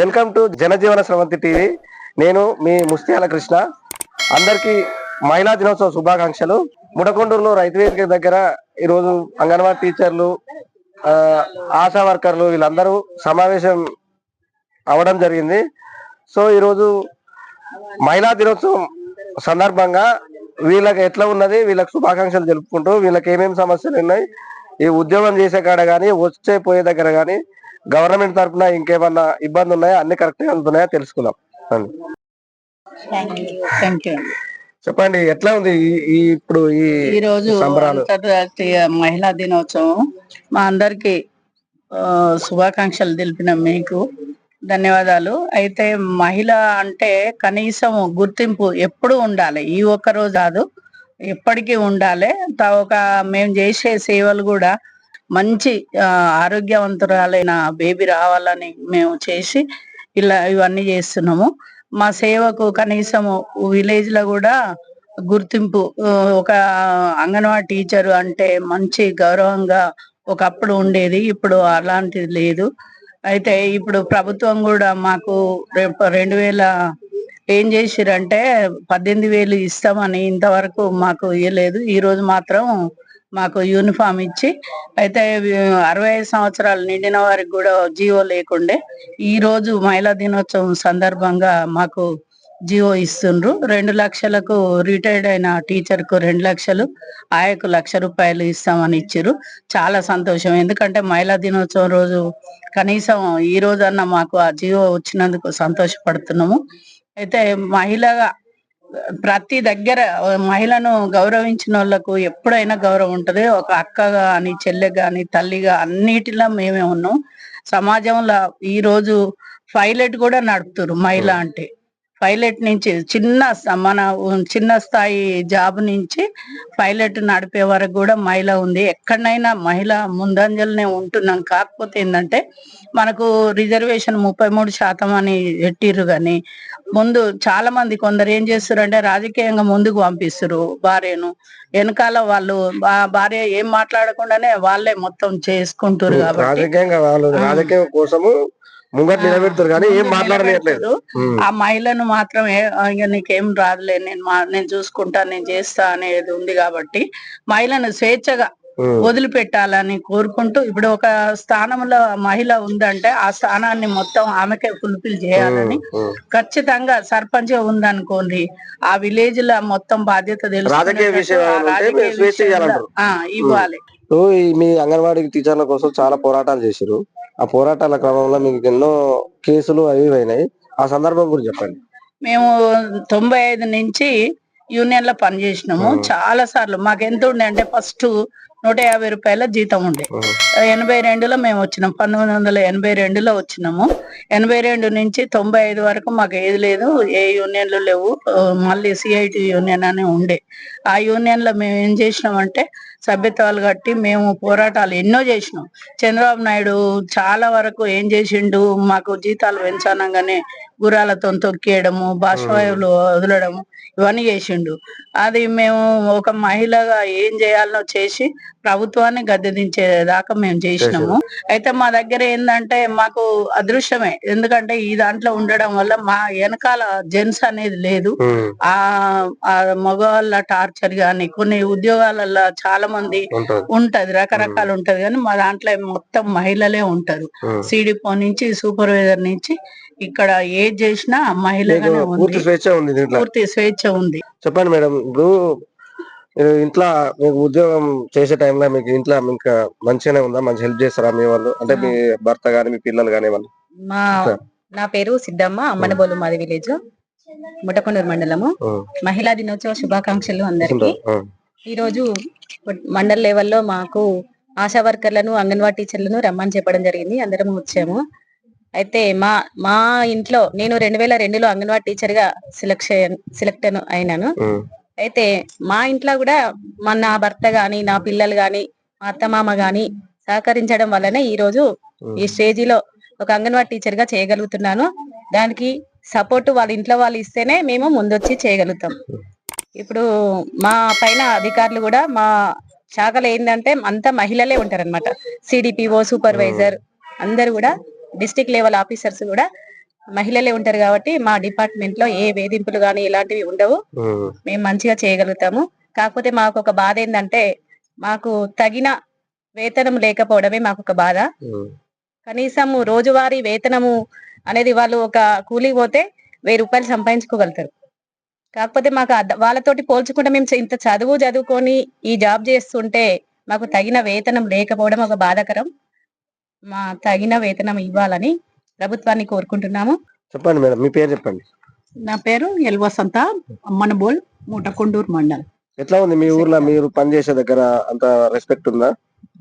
Welcome to జనజీవన స్రవంతి TV. నేను మీ ముస్తియాల కృష్ణ. అందరికీ మహిళా దినోత్సవ శుభాకాంక్షలు. ముడకొండూరులో రైతు వేదిక దగ్గర ఈరోజు అంగన్వాడీ టీచర్లు ఆశా వర్కర్లు వీళ్ళందరూ సమావేశం అవడం జరిగింది. సో ఈరోజు మహిళా దినోత్సవం సందర్భంగా వీళ్ళకి ఎట్లా ఉన్నది వీళ్ళకి శుభాకాంక్షలు తెలుపుకుంటూ వీళ్ళకి ఏమేమి సమస్యలు ఉన్నాయి ఈ ఉద్యోగం చేసే కాడ కానీ వచ్చే పోయే దగ్గర కానీ గవర్నమెంట్ తరఫున ఇంకేమన్నా ఇబ్బంది ఉన్నాయా అన్ని కరెక్ట్గా వెళ్తున్నాయా తెలుసుకుందాం చెప్పండి ఎట్లా ఉంది ఈ- ఇప్పుడు ఈ రోజు. అంతర్జాతీయ మహిళా దినోత్సవం. మా అందరికి శుభాకాంక్షలు తెలిపిన మీకు. ధన్యవాదాలు. అయితే మహిళ అంటే కనీసం గుర్తింపు ఎప్పుడు ఉండాలి. ఈ ఒక్క రోజు కాదు ఎప్పటికీ ఉండాలి. తా- ఒక మేము చేసే సేవలు కూడా మంచి ఆరోగ్యవంతురాలైన బేబీ రావాలని మేము చేసి ఇలా ఇవన్నీ చేస్తున్నాము. మా సేవకు కనీసం విలేజ్లో కూడా గుర్తింపు ఒక అంగన్వాడీ టీచర్ అంటే మంచి గౌరవంగా ఒకప్పుడు ఉండేది ఇప్పుడు అలాంటిది లేదు. అయితే ఇప్పుడు ప్రభుత్వం కూడా మాకు రేపు రెండు వేల ఏం చేసిరంటే పద్దెనిమిది వేలు ఇస్తామని ఇంతవరకు మాకు ఇవ్వలేదు ఈ రోజు మాత్రం మాకు యూనిఫామ్ ఇచ్చి అయితే అరవై ఐదు సంవత్సరాలు నిండిన వారికి కూడా జీవో లేకుండే ఈ రోజు మహిళా దినోత్సవం సందర్భంగా మాకు జియో ఇస్తుండ్రు. రెండు లక్షలకు రిటైర్డ్ అయిన టీచర్కు రెండు లక్షలు ఆయకు లక్ష రూపాయలు ఇస్తామని ఇచ్చారు చాలా సంతోషం. ఎందుకంటే మహిళా దినోత్సవం రోజు కనీసం ఈ రోజన్నా మాకు ఆ జియో వచ్చినందుకు సంతోషపడుతున్నాము. అయితే మహిళగా ప్రతి దగ్గర మహిళను గౌరవించిన వాళ్ళకు ఎప్పుడైనా గౌరవం ఉంటది. ఒక అక్క గాని చెల్లె గాని తల్లిగా అన్నిటిలో మేమే ఉన్నాం. సమాజంలో ఈ రోజు పైలట్ కూడా నడుపుతారు మహిళ అంటే. పైలట్ నుంచి చిన్న మన చిన్న స్థాయి జాబ్ నుంచి పైలట్ నడిపే వరకు కూడా మహిళ ఉంది. ఎక్కడైనా మహిళ ముందంజలనే ఉంటున్నాం. కాకపోతే ఏంటంటే మనకు రిజర్వేషన్ ముప్పై మూడు శాతం అని పెట్టిర్రు కానీ ముందు చాలా మంది కొందరు ఏం చేస్తారు అంటే రాజకీయంగా ముందుకు పంపిస్తారు భార్యను. వెనకాల వాళ్ళు భార్య ఏం మాట్లాడకుండానే వాళ్ళే మొత్తం చేసుకుంటారు కాబట్టి రాజకీయంగా వాళ్ళు రాజకీయం కోసము ముంగట నిలబెడతారు కానీ ఏం మాట్లాడలేదు ఆ మహిళను మాత్రం ఇక నీకేం రాదులే నేను నేను చూసుకుంటా నేను చేస్తా అనేది ఉంది కాబట్టి మహిళను స్వేచ్ఛగా వదిలిపెట్టాలని కోరుకుంటూ ఇప్పుడు ఒక స్థానంలో మహిళ ఉందంటే ఆ స్థానాన్ని మొత్తం ఆమెకే ఫుల్ఫిల్ చేయాలని ఖచ్చితంగా సర్పంచ్ ఉందనుకోండి ఆ విలేజ్లో మొత్తం బాధ్యత. ఆ, ఇవ్వాలి. మీ అంగన్వాడీ టీచర్ల కోసం చాలా పోరాటాలు చేశారు ఆ పోరాటాల క్రమంలో మీకు ఎన్నో కేసులు అవి అయినాయి. ఆ సందర్భం గురించి చెప్పండి. మేము తొంభై ఐదు నుంచి యూనియన్లో పనిచేసినాము. చాలా సార్లు మాకు ఎంత ఉండే అంటే ఫస్ట్ నూట యాభై రూపాయల జీతం ఉండే. ఎనభై రెండులో మేము వచ్చినాం. పంతొమ్మిది వందల ఎనభై రెండులో వచ్చినాము. ఎనభై రెండు నుంచి తొంభై ఐదు వరకు మాకు ఏది లేదు. ఏ యూనియన్లు లేవు. మళ్ళీ సిఐటి యూనియన్ అని ఉండే. ఆ యూనియన్లో మేము ఏం చేసినామంటే సభ్యత్వాలు కట్టి మేము పోరాటాలు ఎన్నో చేసినాం. చంద్రబాబు నాయుడు చాలా వరకు ఏం చేసిండు? మాకు జీతాలు పెంచానంగానే గుర్రాలతో తొక్కేయడము బాష్పాయులు వదలడము ఇవన్నీ చేసిండు. అది మేము ఒక మహిళగా ఏం చేయాలనో చేసి ప్రభుత్వాన్ని గద్దె దించేదాకా మేము చేసినాము. అయితే మా దగ్గర ఏంటంటే మాకు అదృష్టమే. ఎందుకంటే ఈ దాంట్లో ఉండడం వల్ల మా వెనకాల జెంట్స్ అనేది లేదు. ఆ మగవాళ్ళ టార్చర్ గాని కొన్ని ఉద్యోగాలలో చాలా మంది ఉంటుంది. ఉంటది రకరకాలు ఉంటది. కానీ మా దాంట్లో మొత్తం మహిళలే ఉంటారు. సిడిపో నుంచి సూపర్వైజర్ నుంచి ఇక్కడ ఏది చేసినా మహిళగానే మీకు పూర్తి ఉంది స్వేచ్ఛ ఉంది దీంట్లో. పూర్తి స్వేచ్ఛ ఉంది. చెప్పండి మేడం ఇప్పుడు మీరు ఇంట్లో మీకు ఉద్యోగం చేసే టైంలో మీకు ఇంట్లో ఇంకా మంచిగానే ఉందా? మంచి హెల్ప్ చేస్తారా మీ వాళ్ళు? అంటే మీ భర్త గాని మీ పిల్లలు గాని వాళ్ళు? మా. నా పేరు సిద్ధమ్మ అమ్మనబోలు మాది విలేజ్. ముటకొండూరు మండలము. మహిళా దినోత్సవ శుభాకాంక్షలు అందరికి. ఈ రోజు మండల లెవెల్లో మాకు ఆశా వర్కర్లను అంగన్వాడీ టీచర్లను రమ్మని చెప్పడం జరిగింది. అందరం వచ్చాము. అయితే మా మా ఇంట్లో నేను రెండు వేల రెండులో అంగన్వాడీ టీచర్గా సెలక్షన్ సెలెక్ట్ అయినాను. అయితే మా ఇంట్లో కూడా మా నా భర్త గాని నా పిల్లలు గాని మా అత్తమామ గాని సహకరించడం వల్లనే ఈ రోజు ఈ స్టేజిలో ఒక అంగన్వాడీ టీచర్గా చేయగలుగుతున్నాను. దానికి సపోర్ట్ వాళ్ళ ఇంట్లో వాళ్ళు ఇస్తేనే మేము ముందొచ్చి చేయగలుగుతాం. ఇప్పుడు మా పైన అధికారులు కూడా మా శాఖలో ఏంటంటే అంతా మహిళలే ఉంటారన్నమాట. సిడిపిఓ సూపర్వైజర్ అందరు కూడా డిస్ట్రిక్ట్ లెవెల్ ఆఫీసర్స్ కూడా మహిళలే ఉంటారు కాబట్టి మా డిపార్ట్మెంట్లో ఏ వేధింపులు గానీ ఇలాంటివి ఉండవు. మేము. మంచిగా చేయగలుగుతాము. కాకపోతే మాకు ఒక బాధ ఏంటంటే మాకు తగిన వేతనం లేకపోవడమే మాకు ఒక బాధ. కనీసం రోజువారీ వేతనము అనేది వాళ్ళు ఒక కూలికి పోతే వెయ్యి రూపాయలు సంపాదించుకోగలుగుతారు. కాకపోతే మాకు వాళ్ళతోటి పోల్చుకుంటే మేము ఇంత చదువు చదువుకొని ఈ జాబ్ చేస్తుంటే మాకు తగిన వేతనం లేకపోవడం ఒక బాధాకరం. మా తగిన వేతనం ఇవ్వాలని ప్రభుత్వాన్ని కోరుకుంటున్నాము. చెప్పండి మేడం మీ పేరు చెప్పండి. నా పేరు ఎల్ వసంత అమ్మనబోల్ మూటకొండూరు మండల్. ఎట్లా ఉంది మీ ఊర్లో మీరు పనిచేసే దగ్గర అంత రెస్పెక్ట్ ఉందా?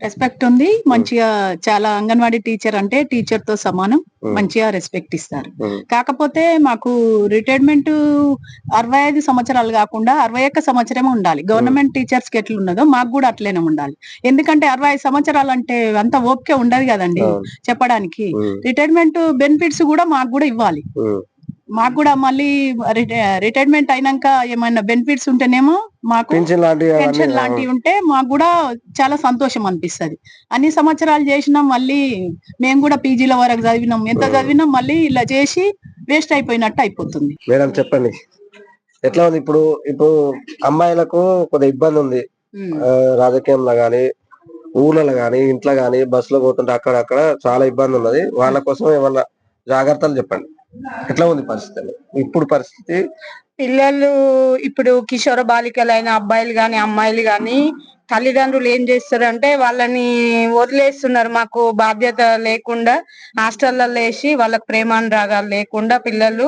రెస్పెక్ట్ ఉంది. మంచిగా చాలా అంగన్వాడీ టీచర్ అంటే టీచర్తో సమానం మంచిగా రెస్పెక్ట్ ఇస్తారు. కాకపోతే మాకు రిటైర్మెంట్ అరవై ఐదు సంవత్సరాలు కాకుండా అరవై ఒక్క సంవత్సరమే ఉండాలి. గవర్నమెంట్ టీచర్స్కి ఎట్లా ఉన్నదో మాకు కూడా అట్లనే ఉండాలి. ఎందుకంటే అరవై ఐదు సంవత్సరాలు అంటే అంత ఓపిక ఉండదు కదండి. చెప్పడానికి. రిటైర్మెంట్ బెనిఫిట్స్ కూడా మాకు కూడా ఇవ్వాలి. మాకు కూడా మళ్ళీ రిటైర్మెంట్ అయినాక ఏమైనా బెనిఫిట్స్ ఉంటేనేమో మాకు పెన్షన్ లాంటివి ఉంటే మాకు కూడా చాలా సంతోషం అనిపిస్తది. అన్ని సంవత్సరాలు చేసినాం మళ్ళీ మేము కూడా పీజీల వరకు చదివినాం. ఎంత చదివినాం మళ్ళీ ఇలా చేసి వేస్ట్ అయిపోయినట్టు అయిపోతుంది. మేడం చెప్పండి. ఎట్లా ఉంది? ఇప్పుడు ఇప్పుడు అమ్మాయిలకు కొద్దిగా ఇబ్బంది ఉంది. రాజకీయంలో గాని ఊర్లలో గాని ఇంట్లో గాని బస్సులో పోతుంటే అక్కడ అక్కడ చాలా ఇబ్బంది ఉన్నది. వాళ్ళ కోసం ఏమన్నా జాగ్రత్తలు చెప్పండి. ఎట్లా ఉంది పరిస్థితి? ఇప్పుడు పరిస్థితి? పిల్లలు ఇప్పుడు కిషోర బాలికలైన అబ్బాయిలు గాని అమ్మాయిలు గాని తల్లిదండ్రులు ఏం చేస్తారంటే వాళ్ళని వదిలేస్తున్నారు. మాకు బాధ్యత లేకుండా హాస్టల్లో వేసి వాళ్ళకి ప్రేమానురాగాలు లేకుండా పిల్లలు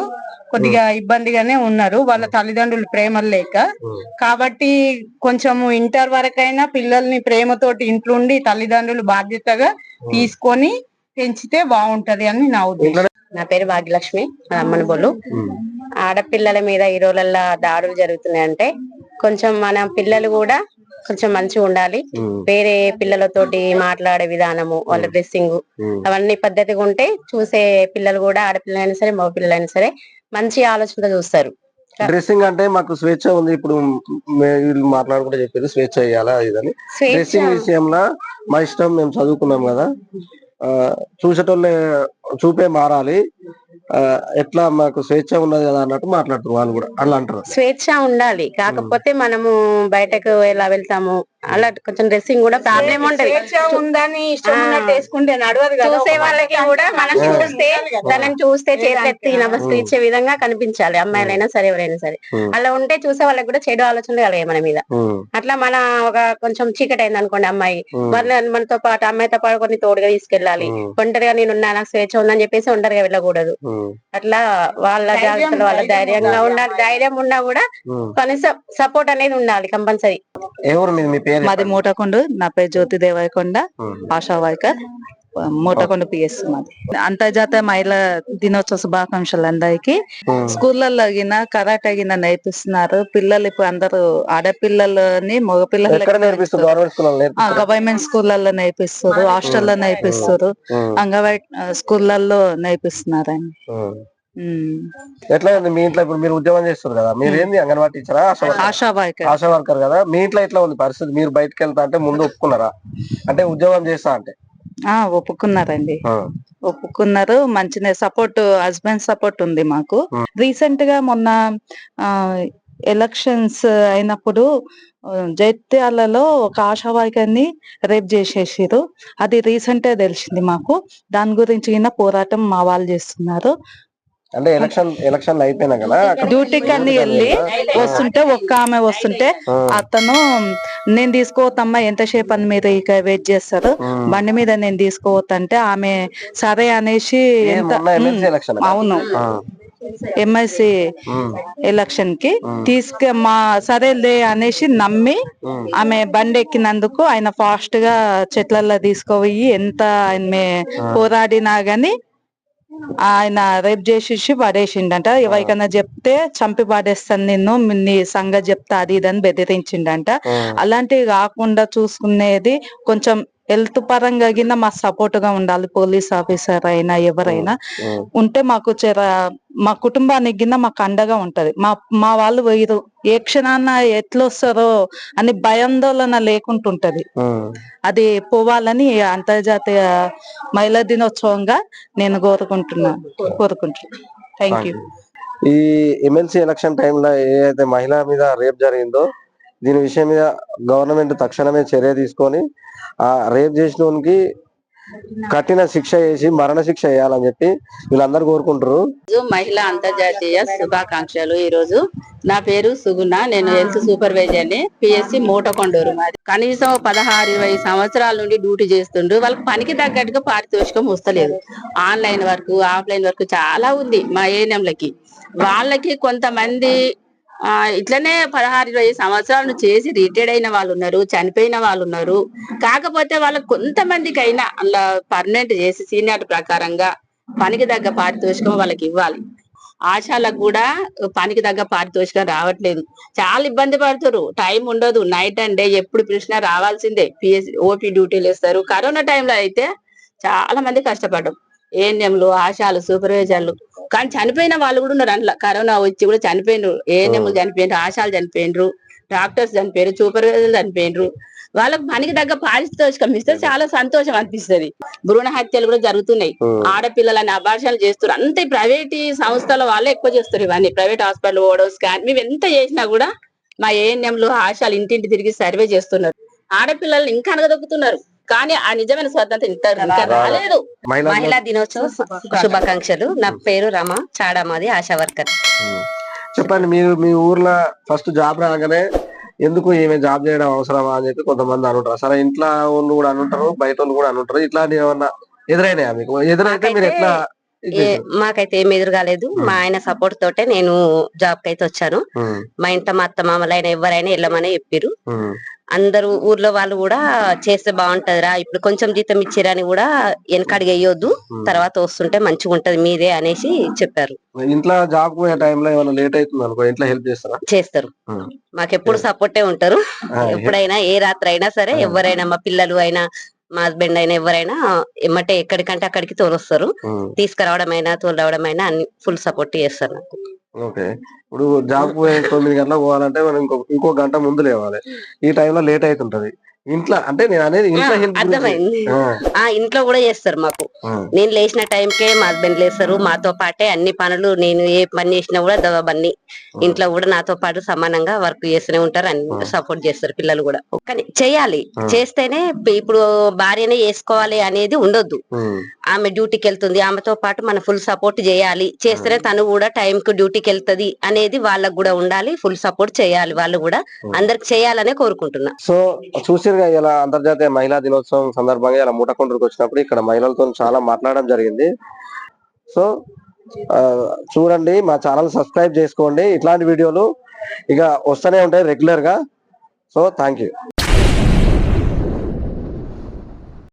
కొద్దిగా ఇబ్బందిగానే ఉన్నారు. వాళ్ళ తల్లిదండ్రులు ప్రేమలు లేక. కాబట్టి కొంచెం ఇంటర్ వరకైనా పిల్లల్ని ప్రేమతోటి ఇంట్లో ఉండి తల్లిదండ్రులు బాధ్యతగా తీసుకొని పెంచితే బాగుంటది అని నా ఉద్దేశం. నా పేరు భాగ్యలక్ష్మి అమ్మనబోలు ఆడపిల్లల మీద ఈ రోజులలో దాడులు జరుగుతున్నాయి అంటే కొంచెం మన పిల్లలు కూడా కొంచెం మంచిగా ఉండాలి. వేరే పిల్లలతోటి మాట్లాడే విధానము వాళ్ళ డ్రెస్సింగ్ అవన్నీ పద్ధతిగా ఉంటే చూసే పిల్లలు కూడా ఆడపిల్లలైనా సరే మగ పిల్లలైనా సరే మంచి ఆలోచనతో చూస్తారు. డ్రెస్సింగ్ అంటే మాకు స్వేచ్ఛ ఉంది. ఇప్పుడు వీళ్ళు మాట్లాడుకుంటే చెప్పేది స్వేచ్ఛ ఇవ్వాలా ఇదని. డ్రెస్సింగ్ విషయంలో మా ఇష్టం మేము చదువుకున్నాం కదా. చూసేటోళ్ళే చూపే మారాలి. ఆ, ఎట్లా మాకు స్వేచ్ఛ ఉన్నది కదా అన్నట్టు మాట్లాడుతున్నారు వాళ్ళు కూడా. అట్లా అంటారు. స్వేచ్ఛ ఉండాలి. కాకపోతే మనము బయటకు ఎలా వెళ్తాము? అలా కొంచెం డ్రెస్సింగ్ కూడా ప్రాబ్లం ఉంటది. ఉందని వేసుకుంటే నడవదు చూసే వాళ్ళకి కూడా మనం. చూస్తే తనని చూస్తే చేతులెత్తి నమస్కరించే విధంగా కనిపించాలి. అమ్మాయిలైనా సరే ఎవరైనా సరే. అలా ఉంటే చూసే వాళ్ళకి కూడా చెడు ఆలోచనలు కలిగాయి మన మీద. అట్లా మన ఒక కొంచెం చీకటి అయింది అనుకోండి అమ్మాయి మన మనతో పాటు అమ్మాయితో పాటు కొన్ని తోడుగా తీసుకెళ్ళాలి. ఒంటరిగా నేను ఉన్నా నాకు స్వేచ్ఛ ఉందని చెప్పేసి ఒంటరిగా వెళ్ళకూడదు. అట్లా వాళ్ళ జాగ్రత్తలు వాళ్ళ ధైర్యం ధైర్యంగా ఉండాలి. ధైర్యం ఉన్నా కూడా. కనీసం సపోర్ట్ అనేది ఉండాలి కంపల్సరీ. ఎవరు మీ మాది మూటకొండ నా పేరు జ్యోతి దేవాయకొండ ఆశా వాయికర్ మూటకొండ పిఎస్ మాది. అంతర్జాతీయ మహిళా దినోత్సవ శుభాకాంక్షలు అందరికి. స్కూళ్ళల్లో గిన కరాటే గిన నేర్పిస్తున్నారు. పిల్లలు ఇప్పుడు అందరూ ఆడపిల్లలని మగ ఎక్కడ నేర్పిస్తారు? గవర్నమెంట్ స్కూళ్ళల్లో నేర్పిస్తారు? హాస్టల్లో నేర్పిస్తారు. అంగన్వాడీ స్కూళ్ళల్లో నేర్పిస్తున్నారండి. ఎట్లా ఉంది? మీ ఇంట్లో ఇప్పుడు మీరు ఉద్యోగం చేస్తారు కదా మీరు ఏంది అంగన్వాడీ టీచరా ఆశా వర్కరా? ఆశా వర్కర్. కదా మీ ఇంట్లో ఎట్లా ఉంది పరిస్థితి? మీరు బయటకు వెళ్తా అంటే ముందు ఒప్పుకున్నారా? అంటే ఉద్యోగం చేస్తా అంటే? ఆ ఒప్పుకున్నారండి. ఒప్పుకున్నారు మంచిగా సపోర్ట్ హస్బెండ్ సపోర్ట్ ఉంది మాకు. రీసెంట్గా మొన్న ఎలక్షన్స్ అయినప్పుడు జైత్యాలలో ఒక ఆశావాహికాన్ని రేప్ చేసేసారు అది రీసెంట్ తెలిసింది మాకు. దాని గురించి పోరాటం మా వాళ్ళు చేస్తున్నారు. అంటే ఎలక్షన్ ఎలక్షన్ అయిపోయినా కదా డ్యూటీకి అన్ని వెళ్ళి వస్తుంటే ఒక్క ఆమె వస్తుంటే అతను నేను తీసుకోవద్దమ్మా ఎంతసేపు అని మీరు ఇక వెయిట్ చేస్తారు. బండి మీద నేను తీసుకోవద్దంటే ఆమె సరే అనేసి అవును. ఎంఐసి ఎలక్షన్కి తీసుకు మా సరేలే అనేసి నమ్మి ఆమె బండి ఎక్కినందుకు ఆయన ఫాస్ట్గా చెట్లలో తీసుకుపోయి ఎంత ఆయన పోరాడినా గాని ఆయన రేప్ చేసేసి పడేసిండంట. ఎవరికైనా చెప్తే చంపి పడేస్తాను నిన్ను నీ సంగతి చెప్తా అది ఇది అని బెదిరించిండంట. అలాంటివి కాకుండా చూసుకునేది కొంచెం హెల్త్ పరంగా గిన మా సపోర్ట్గా ఉండాలి పోలీస్ ఆఫీసర్ అయినా ఎవరైనా. ఉంటే మాకు చెర మా కుటుంబానికి గిన్న మాకు అండగా ఉంటది. మా మా వాళ్ళు పోయిరు ఏ క్షణాన ఎట్లొస్తారో అని భయాందోళన లేకుంటుంటది. అది పోవాలని అంతర్జాతీయ మహిళా దినోత్సవంగా నేను కోరుకుంటున్నాను కోరుకుంటున్నాను థ్యాంక్ యూ ఈ ఎమ్మెల్సీ ఎలక్షన్ టైంలో ఏదైతే మహిళ మీద రేప్ జరిగిందో దీని విషయం మీద గవర్నమెంట్ తక్షణమే చర్య తీసుకొని ఆ రేప్ చేసినోనికి కఠిన శిక్ష వేసి మరణ శిక్ష వేయాలని చెప్పి వీళ్ళందరూ కోరుకుంటారు మహిళ మహిళా అంతర్జాతీయ శుభాకాంక్షలు ఈ రోజు నా పేరు సుగుణ నేను హెల్త్ సూపర్వైజర్ని పిఎస్సి మూటకొండూరు మాది. కనీసం పదహారు ఇరవై సంవత్సరాల నుండి డ్యూటీ చేస్తుండ్రు. వాళ్ళకి పనికి తగ్గట్టుగా పారితోషికం వస్తలేదు. ఆన్లైన్ వర్క్ ఆఫ్లైన్ వర్క్ చాలా ఉంది మా ఏఎన్ఎంలకి వాళ్ళకి కొంతమంది ఇట్లనే పదహారు ఇరవై సంవత్సరాలు చేసి రిటైర్డ్ అయిన వాళ్ళు ఉన్నారు చనిపోయిన వాళ్ళు ఉన్నారు కాకపోతే వాళ్ళకి కొంతమందికి అయినా అలా పర్మనెంట్ చేసి సీనియర్ ప్రకారంగా పనికి తగ్గ పారితోషికం వాళ్ళకి ఇవ్వాలి. ఆశాలకు కూడా పనికి తగ్గ పారితోషికం రావట్లేదు. చాలా ఇబ్బంది పడుతున్నారు టైం ఉండదు. నైట్ అండ్ డే ఎప్పుడు పిలిచినా రావాల్సిందే. పిఎస్ ఓపీ డ్యూటీలు ఇస్తారు కరోనా టైంలో అయితే చాలా మంది కష్టపడ్డాం ఏఎన్ఎంలు ఆశాలు సూపర్వైజర్లు. కానీ చనిపోయిన వాళ్ళు కూడా ఉన్నారు. అందులో కరోనా వచ్చి కూడా చనిపోయినరు. ఏఎన్ఎంలు చనిపోయినరు ఆశాలు చనిపోయినరు డాక్టర్స్ చనిపోయారు సూపర్వైజర్లు చనిపోయినరు. వాళ్ళకి పనికి తగ్గ పారితోషికం ఇస్తే చాలా సంతోషం అనిపిస్తది. భ్రూణ హత్యలు కూడా జరుగుతున్నాయి. ఆడపిల్లలని అభాషణలు చేస్తారు అంతే ప్రైవేట్ సంస్థల వాళ్ళే ఎక్కువ చేస్తారు ఇవన్నీ. ప్రైవేట్ హాస్పిటల్ పోవడం స్కాన్ మేము ఎంత చేసినా కూడా మా ఏఎన్ఎంలు ఆశాలు ఇంటింటి తిరిగి సర్వే చేస్తున్నారు. ఆడపిల్లల్ని ఇంకా అనగదొక్కుతున్నారు. కానీ ఆ నిజమైన స్వాతంత్రం ఇంత ఇంకా రాలేదు. మహిళా దినోత్సవ శుభాకాంక్షలు. నా పేరు రమ చాడామాది ఆశా వర్కర్. చెప్పండి మీరు మీ ఊర్లో ఫస్ట్ జాబ్ రాగానే ఎందుకు ఈమె జాబ్ చేయడం అవసరమా అని చెప్పి కొంతమంది అనుంటారు. సరే ఇంట్లో వాళ్ళు కూడా అనుంటారు బయట వాళ్ళు కూడా అనుంటారు. ఇట్లాంటి ఏమన్నా ఎదురైనాయా మీకు? ఎదురైతే మీరు ఎట్లా? మాకైతే ఏం ఎదురు కాలేదు మా ఆయన సపోర్ట్ తోటే నేను జాబ్కి అయితే వచ్చాను మా ఇంట్లో మా అత్త మామలైనా ఎవరైనా వెళ్ళమని చెప్పారు అందరూ ఊర్లో వాళ్ళు కూడా చేస్తే బాగుంటదిరా ఇప్పుడు కొంచెం జీతం ఇచ్చిరని కూడా వెనకడిగి వేయొద్దు. ఉమ్. తర్వాత వస్తుంటే మంచిగా ఉంటది మీదే అనేసి చెప్పారు. ఇంట్లో జాబ్ పోయే టైంలో ఏమైనా లేట్ అవుతుంది అనుకో? ఇంట్లో హెల్ప్ చేస్తారా? చేస్తారు. మాకెప్పుడు సపోర్టే ఉంటారు. ఎప్పుడైనా ఏ రాత్రి అయినా సరే ఎవరైనా మా పిల్లలు అయినా మా హస్బెండ్ అయినా ఎవరైనా ఎమ్మటే ఎక్కడికంటే అక్కడికి తోలొస్తారు. తీసుకురావడం అయినా తోలవడం అయినా అన్ని ఫుల్ సపోర్ట్ చేస్తారు నాకు. ఓకే. ఇప్పుడు జాబ్ తొమ్మిది గంటలకు పోవాలంటే మనం ఇంకో ఇంకో గంట ముందు లేవాలి. ఈ టైంలో లేట్ అవుతుంటది. ఇంట్లో అంటే నేను అనేది ఇంట్లో అర్థమైంది. ఆ. ఇంట్లో కూడా చేస్తారు మాకు. నేను లేచిన టైంకే మా హస్బెండ్ లేస్తారు. మాతో పాటే అన్ని పనులు నేను ఏ పని చేసినా కూడా దవబన్ని ఇంట్లో కూడా నాతో పాటు సమానంగా వర్క్ చేస్తూనే ఉంటారు. అన్ని సపోర్ట్ చేస్తారు పిల్లలు కూడా. కానీ చేయాలి. చేస్తేనే ఇప్పు- ఇప్పుడు భార్యనే చేసుకోవాలి అనేది ఉండొద్దు. ఆమె డ్యూటీకి వెళ్తుంది. ఆమెతో పాటు మన ఫుల్ సపోర్ట్ చేయాలి. చేస్తేనే తను కూడా టైం కు డ్యూటీకి వెళ్తది అనేది వాళ్ళకు కూడా ఉండాలి. ఫుల్ సపోర్ట్ చేయాలి వాళ్ళు కూడా. అందరికి చేయాలనే కోరుకుంటున్నా. సో చూసిరుగా ఇలా అంతర్జాతీయ మహిళా దినోత్సవం సందర్భంగా ఇలా మూటకొండూరుకు వచ్చినప్పుడు ఇక్కడ మహిళలతో చాలా మాట్లాడడం జరిగింది. సో చూడండి మా ఛానల్ సబ్స్క్రైబ్ చేసుకోండి. ఇట్లాంటి వీడియోలు ఇక వస్తూనే ఉంటాయి రెగ్యులర్గా సో థ్యాంక్ యూ